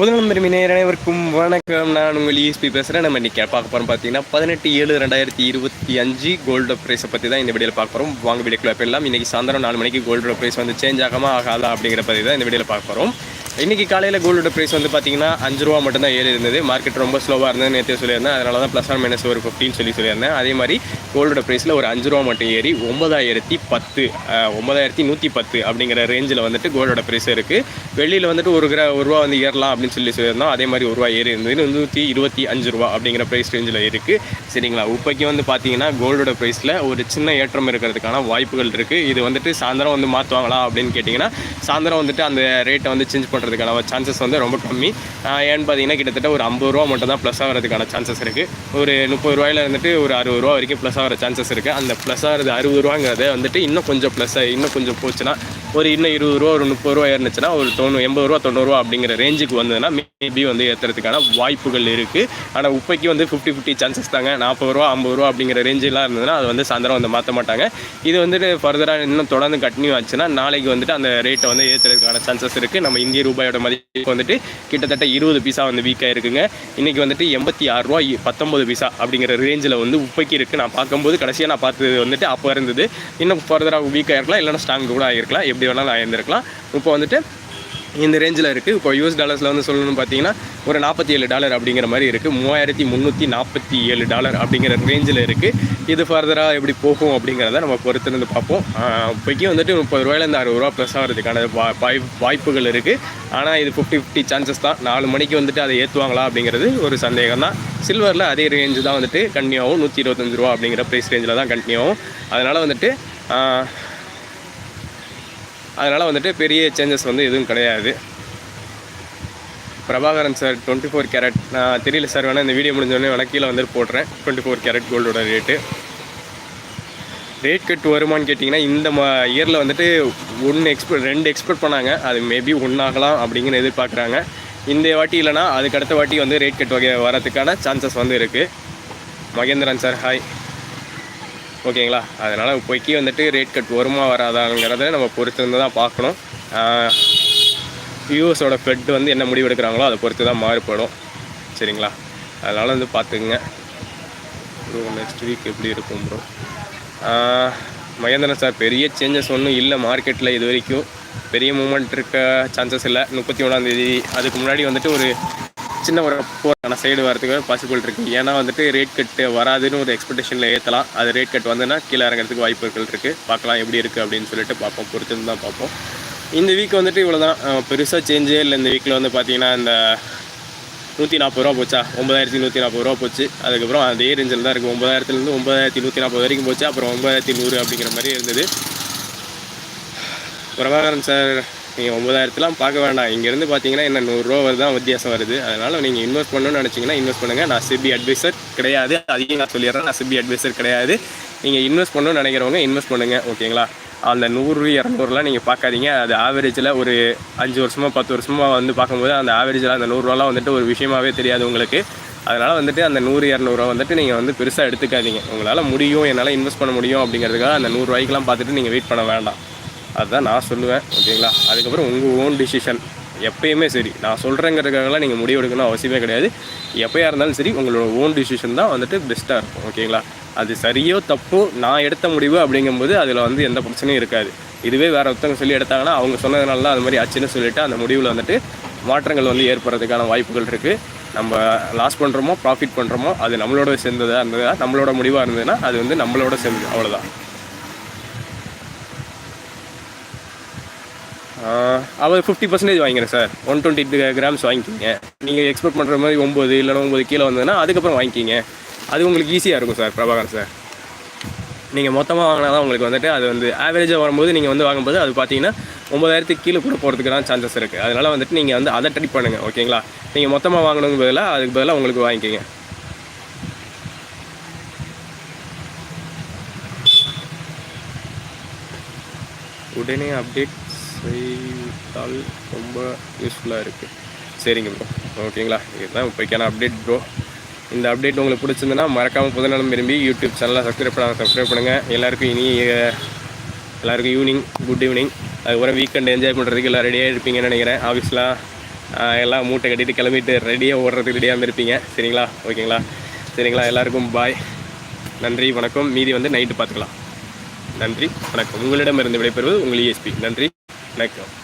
புதுநலம் பெருமை அனைவருக்கும் வணக்கம். நான் உங்கள் இஎஸ்பி பேசுகிறேன் நம்ம இன்றைக்கி பார்க்க போகிறோம் பார்த்தீங்கன்னா பதினெட்டு ஏழு ரெண்டாயிரத்தி இருபத்தி அஞ்சு கோல்டு ப்ரைஸை பற்றி தான் இந்த வீடியோவில் பார்க்க போகிறோம் வாங்க வீடியோக்குள்ள போயிடலாம். இன்றைக்கி சாயந்தரம் நாலு மணிக்கு கோல்டு ப்ரைஸ் வந்து சேஞ்ச் ஆகாமல் ஆகாதா அப்படிங்கிற பற்றி தான் இந்த வீடியோவில் பார்க்க போகிறோம் இன்றைக்கி காலையில் கோல்டோட ப்ரைஸ் வந்து பார்த்தீங்கன்னா அஞ்சு ரூபா மட்டும்தான் ஏறி இருந்தது. மார்க்கெட் ரொம்ப ஸ்லோவாக இருந்தது நேற்று சொல்லியிருந்தேன். அதனால தான் ப்ளஸ் ஆர் மைனஸ் ஒரு ஃபிஃப்டின்னு சொல்லி சொல்லியிருந்தேன். அதே மாதிரி கோல்டோட ப்ரைஸில் ஒரு அஞ்சு ரூபா மட்டும் ஏறி ஒன்பதாயிரத்தி பத்து ஒன்பதாயிரத்தி நூற்றி பத்து அப்படிங்கிற ரேஞ்சில் வந்துட்டு கோல்டோட ப்ரைஸ் இருக்குது வெளியில் வந்துட்டு ஒரு கிரா ஒரு ரூபா வந்து ஏறலாம் அப்படின்னு சொல்லி சொல்லியிருந்தோம். அதே மாதிரி ஒரு ரூபா ஏறி இருந்தது. நூற்றி இருபத்தி அஞ்சு ரூபா அப்படிங்கிற ப்ரைஸ் ரேஞ்சில் இருக்குது சரிங்களா? இப்போக்கி வந்து பார்த்தீங்கன்னா கோல்டோட ப்ரைஸில் ஒரு சின்ன ஏற்றம் இருக்கிறதுக்கான வாய்ப்புகள் இருக்குது இது வந்துட்டு சாயந்தரம் வந்து மாற்றுவாங்களா அப்படின்னு கேட்டிங்கன்னா சாயந்தரம் வந்துட்டு அந்த ரேட்டை வந்து சேஞ்ச் பண்ணுறதுக்கான சான்சஸ் வந்து ரொம்ப கம்மி. ஏன்னு பார்த்தீங்கன்னா கிட்டத்தட்ட ஒரு ஐம்பது ரூபா மட்டும் தான் ப்ளஸ் ஆகிறதுக்கான சான்சஸ் இருக்குது ஒரு முப்பது ரூபாயில இருந்துட்டு ஒரு அறுபது ரூபா வரைக்கும் ப்ளஸ் ஆகிற சான்சஸ் இருக்குது அந்த ப்ளஸ் ஆகிறது அறுபது ரூபாங்கிறத வந்துட்டு இன்னும் கொஞ்சம் ப்ளஸ் இன்னும் கொஞ்சம் போச்சுன்னா ஒரு இன்னும் இருபது ரூபா ஒரு முப்பது ரூபா ஏறுனுச்சுன்னா ஒரு தொண்ணூறு எண்பது ரூபா தொண்ணூறுரூவா அப்படிங்கிற ரேஞ்சுக்கு வந்ததுன்னா மேபி வந்து ஏற்றுறதுக்கான வாய்ப்புகள் இருக்குது ஆனால் உப்பைக்கு வந்து ஃபிஃப்டி ஃபிஃப்டி சான்சஸ் தாங்க. நாற்பது ரூபா ஐம்பது ரூபா அப்படிங்கிற ரேஞ்செலாம் இருந்ததுன்னா அது வந்து சாயந்தரம் வந்து மாற்ற மாட்டாங்க. இது வந்துட்டு ஃபர்தராக இன்னும் தொடர்ந்து கண்டினியூ ஆச்சுன்னா நாளைக்கு வந்துட்டு அந்த ரேட்டை வந்து ஏற்றுறதுக்கான சான்சஸ் இருக்குது நம்ம இந்திய ரூபாயோட மதிப்பு வந்துட்டு கிட்டத்தட்ட இருபது பைசா வந்து வீக்காக இருக்குங்க இன்றைக்கி வந்துட்டு எண்பத்தி ஆறு ரூபா பத்தொம்பது பைசா அப்படிங்கிற ரேஞ்சில் வந்து உப்பைக்கு இருக்குது நான் பார்க்கும்போது கடைசியாக நான் பார்த்தது வந்துட்டு அப்போ இருந்தது. இன்னும் ஃபர்தராக வீக்காக இருக்கலாம் இல்லைன்னா ஸ்ட்ராங் கூட ஆகிருக்கலாம் எப்படி வேணாலும் ஆயிருந்திருக்கலாம். இப்போ வந்துட்டு இந்த ரேஞ்சில் இருக்குது இப்போ யூஎஸ் டாலர்ஸில் வந்து சொல்லணும்னு பார்த்தீங்கன்னா ஒரு நாற்பத்தி ஏழு டாலர் அப்படிங்கிற மாதிரி இருக்குது மூவாயிரத்தி முந்நூற்றி நாற்பத்தி ஏழு டாலர் அப்படிங்கிற ரேஞ்சில் இருக்குது இது ஃபர்தராக எப்படி போகும் அப்படிங்கிறத நம்ம பொறுத்திருந்து பார்ப்போம். இப்போக்கி வந்துட்டு முப்பது ரூபாயிலேருந்து அறுபது ரூபா ப்ளஸ் ஆகிறதுக்கான வாய் வாய்ப்புகள் இருக்குது ஆனால் இது ஃபிஃப்டி ஃபிஃப்டி சான்சஸ் தான். நாலு மணிக்கு வந்துட்டு அதை ஏற்றுவாங்களா அப்படிங்கிறது ஒரு சந்தேகம் தான் சில்வரில் அதே ரேஞ்சு தான் வந்துட்டு கண்டினியூ ஆகும். நூற்றி இருபத்தஞ்சு ரூபா அப்படிங்கிற ப்ரைஸ் ரேஞ்சில் தான் கண்டினியூ ஆகும். அதனால் வந்துட்டு அதனால் வந்துட்டு பெரிய சேஞ்சஸ் வந்து எதுவும் கிடையாது. Prabhakaran sir twenty four carat நான் தெரியல சார் வேணால் இந்த வீடியோ முடிஞ்சோடனே வேணால் கீழே வந்துட்டு போடுறேன். டுவெண்ட்டி ஃபோர் கேரட் கோல்டோட ரேட்டு ரேட் கட் வருமான்னு கேட்டிங்கன்னா இந்த மா இயரில் வந்துட்டு ஒன்று எக்ஸ்பெக்ட் ரெண்டு எக்ஸ்பெக்ட் பண்ணாங்க. அது மேபி ஒன்றாகலாம் அப்படிங்கிற எதிர்பார்க்குறாங்க. இந்த வாட்டி இல்லைனா அதுக்கு அடுத்த வாட்டி வந்து ரேட் கட் வகை வரதுக்கான சான்சஸ் வந்து இருக்குது மகேந்திரன் சார் ஹாய் ஓகேங்களா? அதனால் இப்போக்கி வந்துட்டு ரேட் கட் வருமா வராதாங்கிறத நம்ம பொறுத்திருந்து தான் பார்க்கணும் யூஎஸோட ஃபெட் வந்து என்ன முடிவு எடுக்கிறாங்களோ அதை பொறுத்து தான் மாறுபடும். சரிங்களா? அதனால் வந்து பார்த்துக்குங்க. ப்ரோ நெக்ஸ்ட் வீக் எப்படி இருக்கும் ப்ரோ மகேந்திரன் சார் பெரிய சேஞ்சஸ் ஒன்றும் இல்லை மார்க்கெட்டில் இது வரைக்கும். பெரிய மூமெண்ட் இருக்க சான்சஸ் இல்லை. முப்பத்தி ஒன்றாந்தேதி அதுக்கு முன்னாடி வந்துட்டு ஒரு சின்ன ஒரு போகிறான சைடு வரதுக்கு பாசிபிள் இருக்குது ஏன்னா வந்துட்டு ரேட் கட்டு வராதுன்னு ஒரு எக்ஸ்பெக்டேஷனில் ஏற்றலாம் அது ரேட் கட் வந்ததுன்னா கீழே இறங்குறதுக்கு வாய்ப்புகள் இருக்குது பார்க்கலாம் எப்படி இருக்குது அப்படின்னு சொல்லிட்டு பார்ப்போம். பொறுத்து தான் பார்ப்போம். இந்த வீக் வந்துட்டு இவ்வளோ தான் பெருசாக சேஞ்சே இல்லை. இந்த வீக்கில் வந்து பார்த்தீங்கன்னா இந்த நூற்றி நாற்பது ரூபா போச்சா? ஒன்பதாயிரத்தி நூற்றி நாற்பது ரூபா போச்சு. அதுக்கப்புறம் அதே ரேஞ்சில் தான் இருக்குது ஒன்பதாயிரத்துலேருந்து ஒன்பதாயிரத்தி நூற்றி நாற்பது வரைக்கும் போச்சு? அப்புறம் ஒம்பதாயிரத்தி நூறு அப்படிங்கிற மாதிரி இருந்தது. பிரபாகரன் சார் நீங்கள் ஒம்பதாயிரத்துலாம் பார்க்க வேண்டாம். இங்கேருந்து பார்த்தீங்கன்னா என்ன நூறுரூவா வருது தான் வித்தியாசம் வருது. அதனால் நீங்கள் இன்வெஸ்ட் பண்ணணும்னு நினச்சிங்கன்னா இன்வெஸ்ட் பண்ணுங்கள் நான் சிபி அட்வைசர் கிடையாது. அதையும் நான் சொல்லிடுறேன். நான் சிபி அட்வைசர் கிடையாது. நீங்கள் இன்வெஸ்ட் பண்ணணும்னு நினைக்கிறவங்க இன்வெஸ்ட் பண்ணுங்கள் ஓகேங்களா? அந்த நூறு இரநூறுலாம் நீங்கள் பார்க்காதீங்க. அது ஆவரேஜில் ஒரு அஞ்சு வருஷமாக பத்து வருஷமாக வந்து பார்க்கும்போது அந்த ஆவரேஜில் அந்த நூறுரூவாலாம் வந்துட்டு ஒரு விஷயமாவே தெரியாது உங்களுக்கு. அதனால் வந்துட்டு அந்த நூறு இரநூறுவா வந்துட்டு நீங்கள் வந்து பெருசாக எடுத்துக்காதீங்க. உங்களால் முடியும். என்னால் இன்வெஸ்ட் பண்ண முடியும் அப்படிங்கிறதுக்காக அந்த நூறுரூவாய்க்கெலாம் பார்த்துட்டு நீங்கள் வெயிட் பண்ண வேண்டாம். அதுதான் நான் சொல்லுவேன் ஓகேங்களா? அதுக்கப்புறம் உங்கள் ஓன் டிசிஷன் எப்பயுமே சரி நான் சொல்கிறேங்கிறதுக்காகலாம் நீங்கள் முடிவு எடுக்கணும் அவசியமே கிடையாது. எப்போயா இருந்தாலும் சரி உங்களோட ஓன் டிசிஷன் தான் வந்துட்டு பெஸ்ட்டாக இருக்கும் ஓகேங்களா? அது சரியோ தப்போ நான் எடுத்த முடிவு அப்படிங்கும்போது அதில் வந்து எந்த பிரச்சனையும் இருக்காது. இதுவே வேறு ஒருத்தவங்க சொல்லி எடுத்தாங்கன்னா அவங்க சொன்னதுனால தான் அது மாதிரி ஆச்சுன்னு சொல்லிவிட்டு அந்த முடிவில் வந்துட்டு மாற்றங்கள் வந்து ஏற்படுறதுக்கான வாய்ப்புகள் இருக்குது நம்ம லாஸ் பண்ணுறோமோ ப்ராஃபிட் பண்ணுறோமோ அது நம்மளோட சேர்ந்ததாக இருந்ததா நம்மளோட முடிவாக இருந்ததுன்னா அது வந்து நம்மளோட சேர்ந்தது அவ்வளோதான் அவர் ஃபிஃப்டி பர்சன்டேஜ் வாங்கிக்கிறேன் சார் ஒன் டுவெண்ட்டி கிராம்ஸ் வாங்கிக்கிங்க. நீங்கள் எக்ஸ்பெக்ட் பண்ணுற மாதிரி ஒம்பது இல்லைன்னா ஒம்பது கீழே வந்ததுன்னா அதுக்கப்புறம் வாங்கிக்கிங்க. அது உங்களுக்கு ஈஸியாக இருக்கும் சார் பிரபாகர் சார் நீங்கள் மொத்தமாக வாங்கினா தான் உங்களுக்கு வந்துட்டு அது வந்து ஆவரேஜாக வரும்போது நீங்கள் வந்து வாங்கும்போது அது பார்த்தீங்கன்னா ஒம்பதாயிரத்துக்கு கீழே கூட போகிறதுக்கு தான் சான்சஸ் இருக்குது அதனால் வந்துட்டு நீங்கள் வந்து அதை ட்ரை பண்ணுங்கள் ஓகேங்களா நீங்கள் மொத்தமாக வாங்கணுங்க பதிலாக அதுக்கு பதிலாக உங்களுக்கு வாங்கிக்கிங்க. உடனே அப்டேட் செய்தால் ரொம்ப யூஸ்ஃபுல்லாக இருக்குது சரிங்க ப்ரோ ஓகேங்களா? இதுதான் இப்போக்கான அப்டேட் ப்ரோ இந்த அப்டேட் உங்களுக்கு பிடிச்சிருந்ததுன்னா மறக்காமல் புதுநலம் விரும்பி யூடியூப் சேனலாக சப்ஸ்கிரைப் பண்ண சப்ஸ்கிரைப் பண்ணுங்கள் எல்லாருக்கும் இனி எல்லாருக்கும் ஈவினிங் குட் ஈவினிங் அதுக்கப்புறம் வீக்கெண்ட் என்ஜாய் பண்ணுறதுக்கு எல்லாம் ரெடியாக இருப்பீங்கன்னு நினைக்கிறேன். ஆஃபீஸ்லாம் எல்லாம் மூட்டை கட்டிட்டு கிளம்பிட்டு ரெடியாக ஓடுறதுக்கு ரெடியாக இருப்பீங்க. சரிங்களா? ஓகேங்களா? சரிங்களா? எல்லாருக்கும் பாய் நன்றி வணக்கம். மீதி வந்து நைட்டு பார்த்துக்கலாம். நன்றி வணக்கம். உங்களிடமிருந்து விடைபெறுவது உங்கள் இஎஸ்பி நன்றி. வணக்கம்